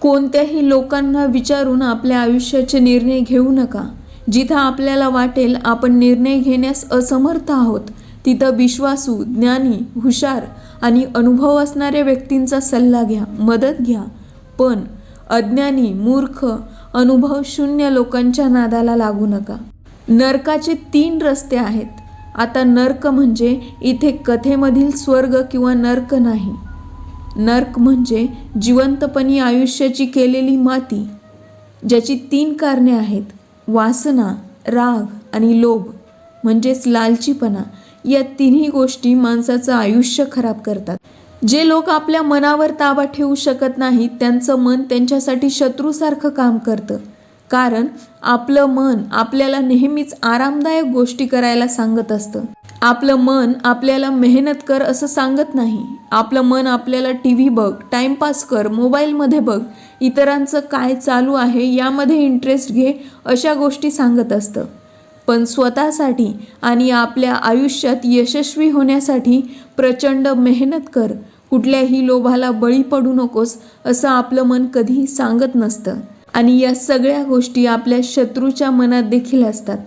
कोणत्याही लोकांना विचारून आपल्या आयुष्याचे निर्णय घेऊ नका. जिथं आपल्याला वाटेल आपण निर्णय घेण्यास असमर्थ आहोत. तिथं विश्वासू ज्ञानी हुशार आणि अनुभव असणाऱ्या व्यक्तींचा सल्ला घ्या मदत घ्या. पण अज्ञानी मूर्ख अनुभव शून्य लोकांच्या नादाला लागू नका. नरकाचे तीन रस्ते आहेत. आता नर्क म्हणजे इथे कथेमधील स्वर्ग किंवा नर्क नाही. नर्क म्हणजे जिवंतपणी आयुष्याची केलेली माती ज्याची तीन कारणे आहेत. वासना राग आणि लोभ म्हणजेच लालचीपणा. या तिन्ही गोष्टी माणसाचं आयुष्य खराब करतात. जे लोक आपल्या मनावर ताबा ठेवू शकत नाहीत त्यांचं मन त्यांच्यासाठी शत्रूसारखं काम करतं. कारण आपलं मन आपल्याला नेहमीच आरामदायक गोष्टी करायला सांगत असतं. आपलं मन आपल्याला मेहनत कर असं सांगत नाही. आपलं मन आपल्याला टी व्ही बघ टाइमपास कर मोबाईलमध्ये बघ इतरांचं काय चालू आहे यामध्ये इंटरेस्ट घे अशा गोष्टी सांगत असतं. पण स्वतःसाठी आणि आपल्या आयुष्यात यशस्वी होण्यासाठी प्रचंड मेहनत कर. कुठल्याही लोभाला बळी पडू नकोस असं आपलं मन कधीही सांगत नसतं. आणि या सगळ्या गोष्टी आपल्या शत्रूच्या मनात देखील असतात.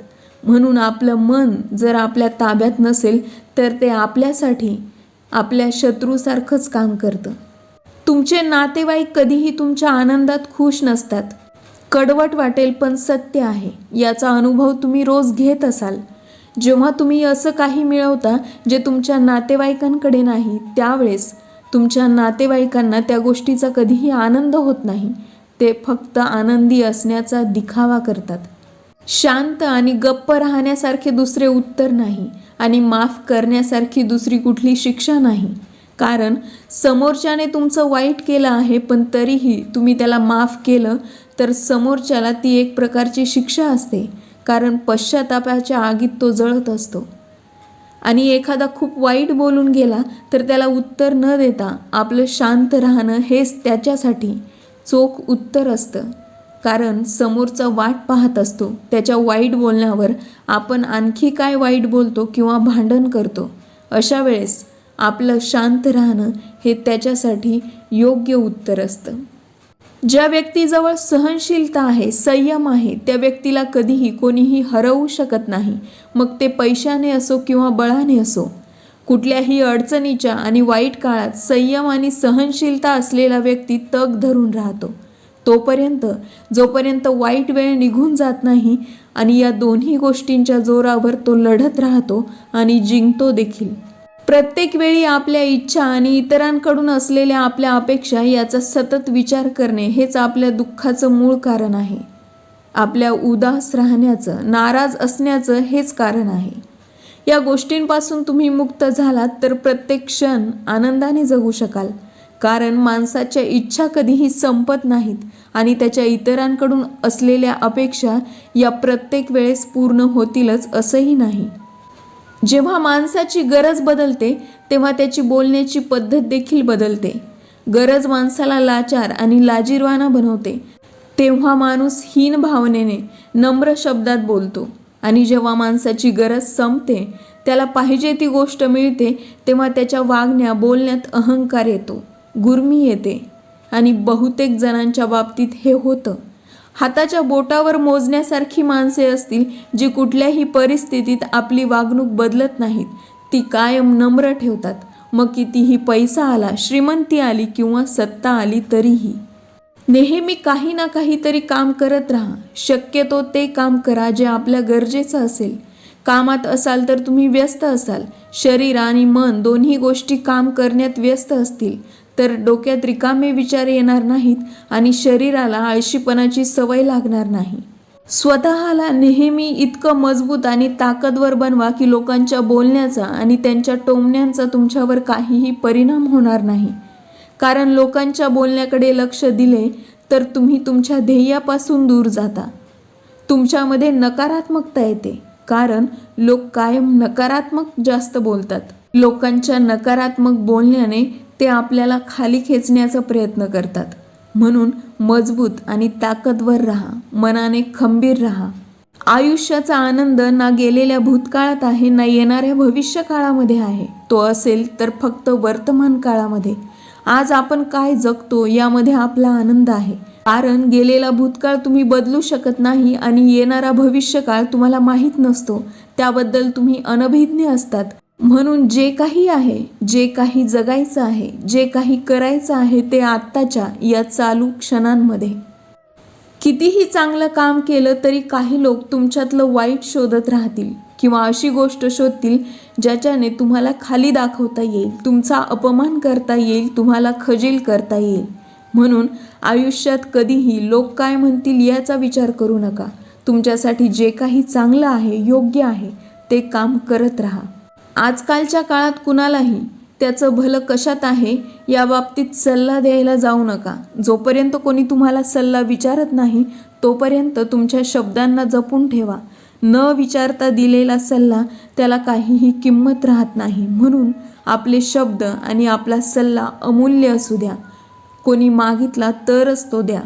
म्हणून आपलं मन जर आपल्या ताब्यात नसेल तर ते आपल्यासाठी आपल्या शत्रूसारखंच काम करतं. तुमचे नातेवाईक कधीही तुमच्या आनंदात खुश नसतात. कडवट वाटेल पण सत्य आहे. याचा अनुभव तुम्ही रोज घेत असाल. जेव्हा तुम्ही असं काही मिळवता जे तुमच्या नातेवाईकांकडे नाही त्यावेळेस तुमच्या नातेवाईकांना त्या गोष्टीचा कधीही आनंद होत नाही. ते फक्त आनंदी असण्याचा दिखावा करतात. शांत आणि गप्प राहण्यासारखे दुसरे उत्तर नाही आणि माफ करण्यासारखी दुसरी कुठली शिक्षा नाही. कारण समोरच्याने तुमचं वाईट केलं आहे पण तरीही तुम्ही त्याला माफ केलं तर समोरच्याला ती एक प्रकारची शिक्षा असते. कारण पश्चातापाच्या आगीत तो जळत असतो. आणि एखादा खूप वाईट बोलून गेला तर त्याला उत्तर न देता आपलं शांत राहणं हेच त्याच्यासाठी. चोख उत्तर असतं. कारण समोरचा वाट पाहत असतो. त्याच्या वाईट बोलण्यावर आपण आणखी काय वाईट बोलतो किंवा भांडण करतो? अशा वेळेस आपलं शांत राहणं हे त्याच्यासाठी योग्य उत्तर असतं. ज्या व्यक्तीजवळ सहनशीलता आहे संयम आहे त्या व्यक्तीला कधीही कोणीही हरवू शकत नाही. मग ते पैशाने असो किंवा बळाने असो कुठल्याही अडचणीच्या आणि वाईट काळात संयम आणि सहनशीलता असलेला व्यक्ती तग धरून राहतो. तोपर्यंत जोपर्यंत वाईट वेळ निघून जात नाही आणि या दोन्ही गोष्टींच्या जोरावर तो लढत राहतो आणि जिंकतो देखील. प्रत्येक वेळी आपल्या इच्छा आणि इतरांकडून असलेल्या आपल्या अपेक्षा याचा सतत विचार करणे हेच आपल्या दुःखाचं मूळ कारण आहे. आपल्या उदास राहण्याचं नाराज असण्याचं हेच कारण आहे. या गोष्टींपासून तुम्ही मुक्त झालात तर प्रत्येक क्षण आनंदाने जगू शकाल. कारण माणसाच्या इच्छा कधीही संपत नाहीत आणि त्याच्या इतरांकडून असलेल्या अपेक्षा या प्रत्येक वेळेस पूर्ण होतीलच असंही नाही. जेव्हा माणसाची गरज बदलते तेव्हा त्याची बोलण्याची पद्धत देखील बदलते. गरज माणसाला लाचार आणि लाजीरवाना बनवते. तेव्हा माणूस हीन भावनेने नम्र शब्दात बोलतो. आणि जेव्हा माणसाची गरज संपते त्याला पाहिजे ती गोष्ट मिळते तेव्हा त्याच्या वागण्या बोलण्यात अहंकार येतो गुरमी येते. आणि बहुतेक जणांच्या बाबतीत हे होतं. हाताच्या बोटावर मोजण्यासारखी माणसे असतील जी कुठल्याही परिस्थितीत आपली वागणूक बदलत नाहीत. ती कायम नम्र ठेवतात. मग कितीही पैसा आला श्रीमंती आली किंवा सत्ता आली तरीही. नेहमी काही ना काहीतरी काम करत राहा. शक्यतो ते काम करा जे आपल्या गरजेचं असेल. कामात असाल तर तुम्ही व्यस्त असाल. शरीर आणि मन दोन्ही गोष्टी काम करण्यात व्यस्त असतील. तर डोक्यात रिकामे विचार येणार नाहीत आणि शरीराला आळशीपणाची सवय लागणार नाही. स्वतःला नेहमी इतकं मजबूत आणि ताकदवर बनवा की लोकांच्या बोलण्याचा आणि त्यांच्या टोमण्यांचा तुमच्यावर काहीही परिणाम होणार नाही. कारण लोकांच्या बोलण्याकडे लक्ष दिले तर तुम्ही तुमच्या ध्येयापासून दूर जाता. तुमच्यामध्ये नकारात्मकता येते कारण लोक कायम नकारात्मक जास्त बोलतात. लोकांच्या नकारात्मक बोलण्याने ते आपल्याला खाली खेचण्याचा प्रयत्न करतात. म्हणून मजबूत आणि ताकदवर राहा मनाने खंबीर राहा. आयुष्याचा आनंद ना गेलेल्या भूतकाळात आहे ना येणाऱ्या भविष्य काळामध्ये आहे. तो असेल तर फक्त वर्तमान काळामध्ये. आज आपण काय जगतो यामध्ये आपला आनंद आहे. कारण गेलेला भूतकाळ तुम्ही बदलू शकत नाही आणि येणारा भविष्यकाळ तुम्हाला माहीत नसतो. त्याबद्दल तुम्ही अनभिज्ञ असतात. म्हणून जे काही आहे जे काही जगायचं आहे जे काही करायचं आहे ते आत्ताच्या या चालू क्षणांमध्ये. कितीही चांगलं काम केलं तरी काही लोक तुमच्यातलं वाईट शोधत राहतील. किंवा अशी गोष्ट शोधतील ज्याच्याने तुम्हाला खाली दाखवता येईल तुमचा अपमान करता येईल तुम्हाला खजील करता येईल. म्हणून आयुष्यात कधीही लोक काय म्हणतील याचा विचार करू नका. तुमच्यासाठी जे काही चांगलं आहे योग्य आहे ते काम करत राहा. आजकालच्या काळात कुणालाही त्याचं भलं कशात आहे या बाबतीत सल्ला द्यायला जाऊ नका. जोपर्यंत कोणी तुम्हाला सल्ला विचारत नाही तोपर्यंत तुमच्या शब्दांना जपून ठेवा. न विचारता दिलेला सल्ला त्याला काहीही किंमत राहत नाही. म्हणून आपले शब्द आणि आपला सल्ला अमूल्य असू द्या. कोणी मागितला तरच तो द्या.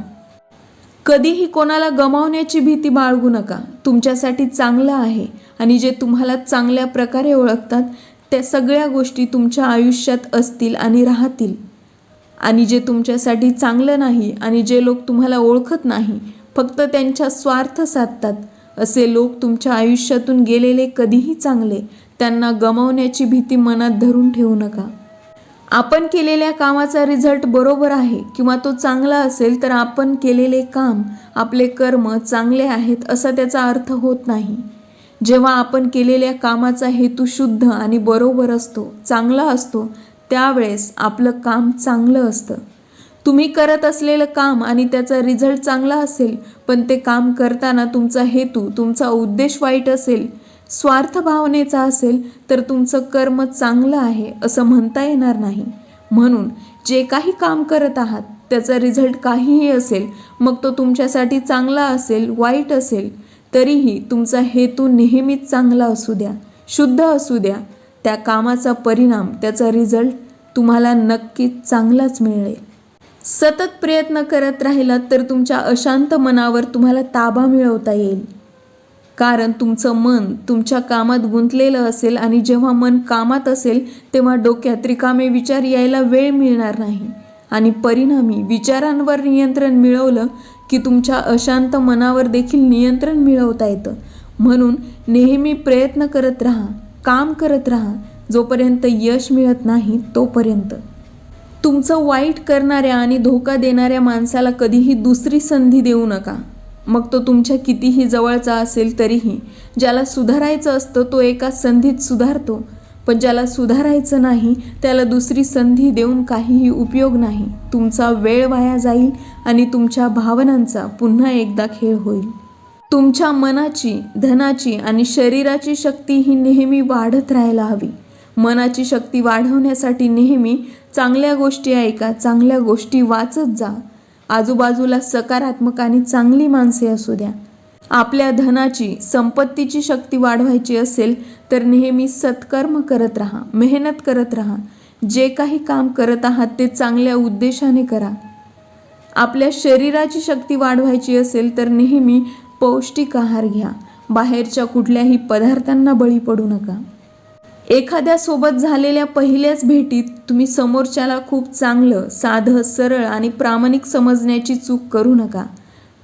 कधीही कोणाला गमावण्याची भीती बाळगू नका. तुमच्यासाठी चांगलं आहे आणि जे तुम्हाला चांगल्या प्रकारे ओळखतात त्या सगळ्या गोष्टी तुमच्या आयुष्यात असतील आणि राहतील. आणि जे तुमच्यासाठी चांगलं नाही आणि जे लोक तुम्हाला ओळखत नाही फक्त त्यांच्या स्वार्थ साधतात. असे लोक तुमच्या आयुष्यातून गेलेले कधीही चांगले त्यांना गमावण्याची भीती मनात धरून ठेवू नका. आपण केलेल्या कामाचा रिझल्ट बरोबर आहे किंवा तो चांगला असेल तर आपण केलेले काम आपले कर्म चांगले आहेत असा त्याचा अर्थ होत नाही. जेव्हा आपण केलेल्या कामाचा हेतू शुद्ध आणि बरोबर असतो चांगला असतो त्यावेळेस आपलं काम चांगलं असतं. तुम्ही करत असलेलं काम आणि त्याचा रिझल्ट चांगला असेल पण ते काम करताना तुमचा हेतू तुमचा उद्देश वाईट असेल स्वार्थ भावनेचा असेल तर तुमचं कर्म चांगलं आहे असं म्हणता येणार नाही. म्हणून जे काही काम करत आहात त्याचा रिझल्ट काहीही असेल मग तो तुमच्यासाठी चांगला असेल वाईट असेल तरीही तुमचा हेतू नेहमीच चांगला असू द्या शुद्ध असू द्या. त्या कामाचा परिणाम त्याचा रिझल्ट तुम्हाला नक्कीच चांगलाच मिळेल. सतत प्रयत्न करत राहिलात तर तुमच्या अशांत मनावर तुम्हाला ताबा मिळवता येईल. कारण तुमचं मन तुमच्या कामात गुंतलेलं असेल आणि जेव्हा मन कामात असेल तेव्हा डोक्यात रिकामे विचार यायला वेळ मिळणार नाही. आणि परिणामी विचारांवर नियंत्रण मिळवलं की तुमच्या अशांत मनावर देखील नियंत्रण मिळवता येतं. म्हणून नेहमी प्रयत्न करत राहा काम करत राहा. जोपर्यंत यश मिळत नाही तोपर्यंत. तुमचं वाईट करणाऱ्या आणि धोका देणाऱ्या माणसाला कधीही दुसरी संधी देऊ नका. मग तो तुमच्या कितीही जवळचा असेल तरीही ज्याला सुधारायचं असतं तो एका संधीत सुधारतो. पण ज्याला सुधारायचं नाही त्याला दुसरी संधी देऊन काहीही उपयोग नाही. तुमचा वेळ वाया जाईल आणि तुमच्या भावनांचा पुन्हा एकदा खेळ होईल. तुमच्या मनाची धनाची आणि शरीराची शक्ती ही नेहमी वाढत राहायला हवी. मनाची शक्ती वाढवण्यासाठी नेहमी चांगल्या गोष्टी ऐका चांगल्या गोष्टी वाचत जा. आजूबाजूला सकारात्मक आणि चांगली माणसे असू द्या. आपल्या धनाची संपत्तीची शक्ती वाढवायची असेल तर नेहमी सत्कर्म करत राहा मेहनत करत राहा. जे काही काम करत आहात ते चांगल्या उद्देशाने करा. आपल्या शरीराची शक्ती वाढवायची असेल तर नेहमी पौष्टिक आहार घ्या. बाहेरच्या कुठल्याही पदार्थांना बळी पडू नका. एखाद्यासोबत झालेल्या पहिल्याच भेटीत तुम्ही समोरच्याला खूप चांगलं साधं सरळ आणि प्रामाणिक समजण्याची चूक करू नका.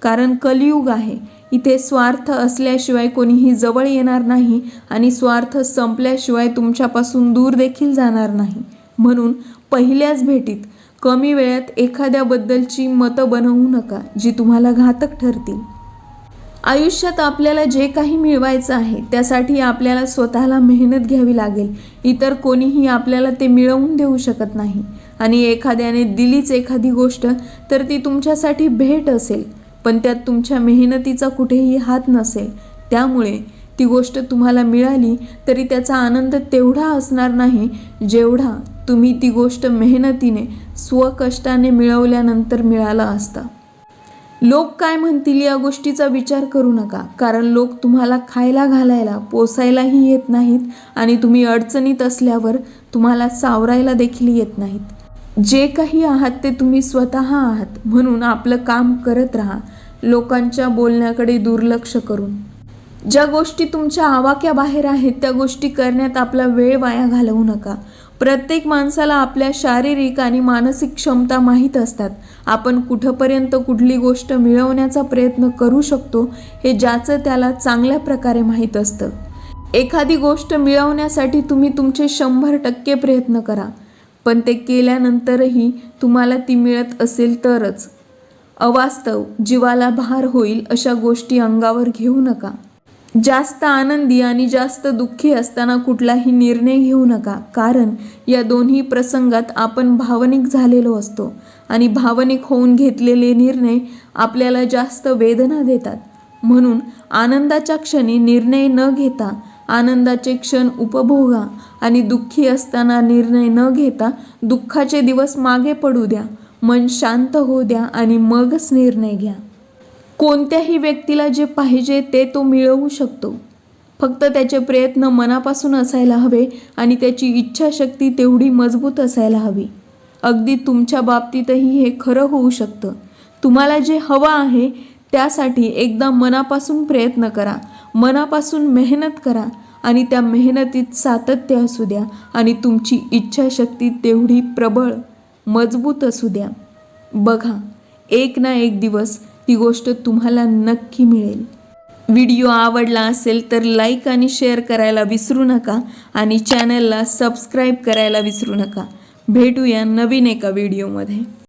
कारण कलियुग आहे. इथे स्वार्थ असल्याशिवाय कोणीही जवळ येणार नाही आणि स्वार्थ संपल्याशिवाय तुमच्यापासून दूर देखील जाणार नाही. म्हणून पहिल्याच भेटीत कमी वेळात एखाद्याबद्दलची मतं बनवू नका जी तुम्हाला घातक ठरतील. आयुष्यात आपल्याला जे काही मिळवायचं आहे त्यासाठी आपल्याला स्वतःला मेहनत घ्यावी लागेल. इतर कोणीही आपल्याला ते मिळवून देऊ शकत नाही. आणि एखाद्याने दिलीच एखादी गोष्ट तर ती तुमच्यासाठी भेट असेल. पण त्यात तुमच्या मेहनतीचा कुठेही हात नसेल. त्यामुळे ती गोष्ट तुम्हाला मिळाली तरी त्याचा आनंद तेवढा असणार नाही जेवढा तुम्ही ती गोष्ट मेहनतीने स्वकष्टाने मिळवल्यानंतर मिळाला असता. लोक काय म्हणतील या गोष्टीचा विचार करू नका. कारण लोक तुम्हाला खायला घालायला पोसायलाही येत नाहीत आणि तुम्ही अडचणीत असल्यावर तुम्हाला सावरायला देखील येत नाहीत. जे काही आहात ते तुम्ही स्वतः आहात. म्हणून आपलं काम करत राहा. लोकांच्या बोलण्याकडे दुर्लक्ष करून. ज्या गोष्टी तुमच्या आवाक्याबाहेर आहेत त्या गोष्टी करण्यात आपला वेळ वाया घालवू नका. प्रत्येक माणसाला आपल्या शारीरिक आणि मानसिक क्षमता माहीत असतात. आपण कुठंपर्यंत कुठली गोष्ट मिळवण्याचा प्रयत्न करू शकतो हे ज्याचं त्याला चांगल्या प्रकारे माहीत असतं. एखादी गोष्ट मिळवण्यासाठी तुम्ही तुमचे शंभर टक्के प्रयत्न करा पण ते केल्यानंतरही तुम्हाला ती मिळत असेल तरच. अवास्तव जीवाला भार होईल अशा गोष्टी अंगावर घेऊ नका. जास्त आनंदी आणि जास्त दुःखी असताना कुठलाही निर्णय घेऊ नका. कारण या दोन्ही प्रसंगात आपण भावनिक झालेलो असतो आणि भावनिक होऊन घेतलेले निर्णय आपल्याला जास्त वेदना देतात. म्हणून आनंदाच्या क्षणी निर्णय न घेता आनंदाचे क्षण उपभोगा आणि दुःखी असताना निर्णय न घेता दुःखाचे दिवस मागे पडू द्या. मन शांत होऊ द्या आणि मगच निर्णय घ्या. कोणत्याही व्यक्तीला जे पाहिजे ते तो मिळवू शकतो. फक्त त्याचे प्रयत्न मनापासून असायला हवे आणि त्याची इच्छाशक्ती तेवढी मजबूत असायला हवी. अगदी तुमच्या बाबतीतही हे खरं होऊ शकतं. तुम्हाला जे हवं आहे त्यासाठी एकदा मनापासून प्रयत्न करा. मनापासून मेहनत करा आणि त्या मेहनतीत सातत्य असू द्या आणि तुमची इच्छाशक्ती तेवढी प्रबळ मजबूत असू द्या. बघा एक ना एक दिवस ती गोष्ट तुम्हाला नक्की मिळेल. व्हिडिओ आवडला असेल तर लाईक आणि शेअर करायला विसरू नका आणि चॅनलला सबस्क्राईब करायला विसरू नका. भेटूया नवीन एका व्हिडिओमध्ये.